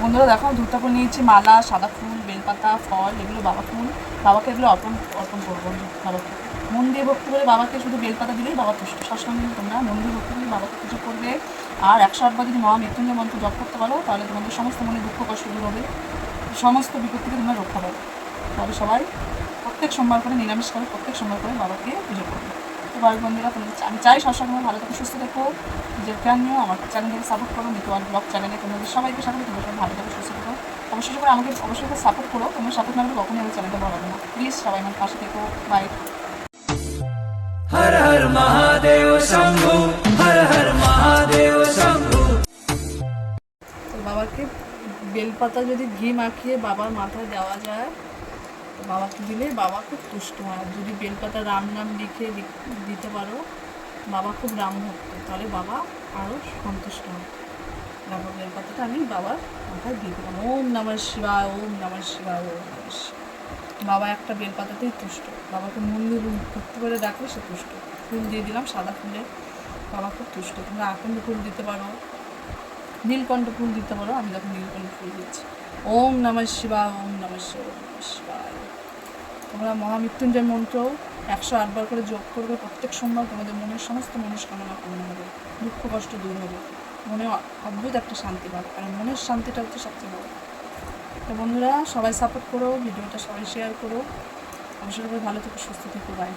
বন্ধুরা দেখো ধূপটা নিয়েছি, মালা, সাদা ফুল, বেলপাতা, ফল, এগুলো বাবা ফুল। বাবাকে এগুলো অর্পণ অর্পণ করব বাবাকে। মন দিয়ে ভক্তি করে বাবাকে শুধু বেলপাতা দিলেই বাবা তুষ্ট। সবসময় তোমরা মন দিয়ে ভক্তি করে বাবাকে পুজো করবে। আর একশো আটবার যদি মহা মৃত্যুঞ্জয় মন্ত্র জপ করতে পারো, তাহলে তোমাদের সমস্ত মনে দুঃখ, কষ্ট দূর হবে। সমস্ত বিপদ থেকে তোমরা রক্ষা পাবে। তবে সবাই প্রত্যেক সোমবার করে, নিরামিষ করে প্রত্যেক সোমবার করে বাবাকে পুজো করবে। ফুটবল বন্ধুরা তোমরা আমি চাই সবসময় ভালো থেকে সুস্থ থেকো। যে নিয়েও আমার চ্যানেলকে সাপোর্ট করো নিতোয়ার ব্লগ চ্যানেলে তোমাদের সবাইকে সাপোর্ট তোমরা সবাই ভালো থেকে সুস্থ থেকো। অবশ্যই সবাই আমাকে অবশ্যই সাপোর্ট করো। তোমরা সাপোর্ট না করে কখনই আমি চ্যানেলটা বাড়াবো না। প্লিজ সবাই আমার পাশে থেকো। বাই হর হর মহাদেব শম্ভু হর হর মহাদেব শম্ভু। বাবাকে বেলপাতা যদি ঘি মাখিয়ে বাবার মাথায় দেওয়া যায় বাবাকে দিলে বাবা খুব তুষ্ট হয়। যদি বেলপাতা রাম নাম লিখে দিতে পারো, বাবা খুব রাম ভক্ত, তাহলে বাবা আরও সন্তুষ্ট হয়। দেখো বেলপাতাটা আমি বাবার মাথায় দিয়ে দিলাম। ওম নমঃ শিবায়, ওম নমঃ শিবায়, ওম নমঃ বাবা একটা বেলপাতাতেই তুষ্ট। বাবাকে মন্দির ভক্তি করে ডাকলে সে তুষ্ট। ফুল দিয়ে দিলাম সাদা ফুলে। বাবা খুব তুষ্ট। তোমরা আকন্দ ফুল দিতে পারো, নীলকণ্ঠ ফুল দিতে পারো। আমি দেখো নীলকণ্ঠ ফুল দিচ্ছি। ওম নমঃ শিবায়, ওম নমঃ শিবায়, ওম শিবায়। তোমরা মহামৃত্যুঞ্জয় মন্ত্র একশো আটবার করে যোগ করবে, প্রত্যেক সময় তোমাদের মনের সমস্ত মনস্কামনা পূর্ণ হবে, দুঃখ, কষ্ট দূর হবে। মনে অদ্ভুত একটা শান্তি পাবে আর মনের শান্তিটা হচ্ছে সবচেয়ে বড়। তো বন্ধুরা, সবাই সাপোর্ট করো, ভিডিওটা সবাই শেয়ার করো। অবশ্যই ভালো থেকো, সুস্থ থেকো বাই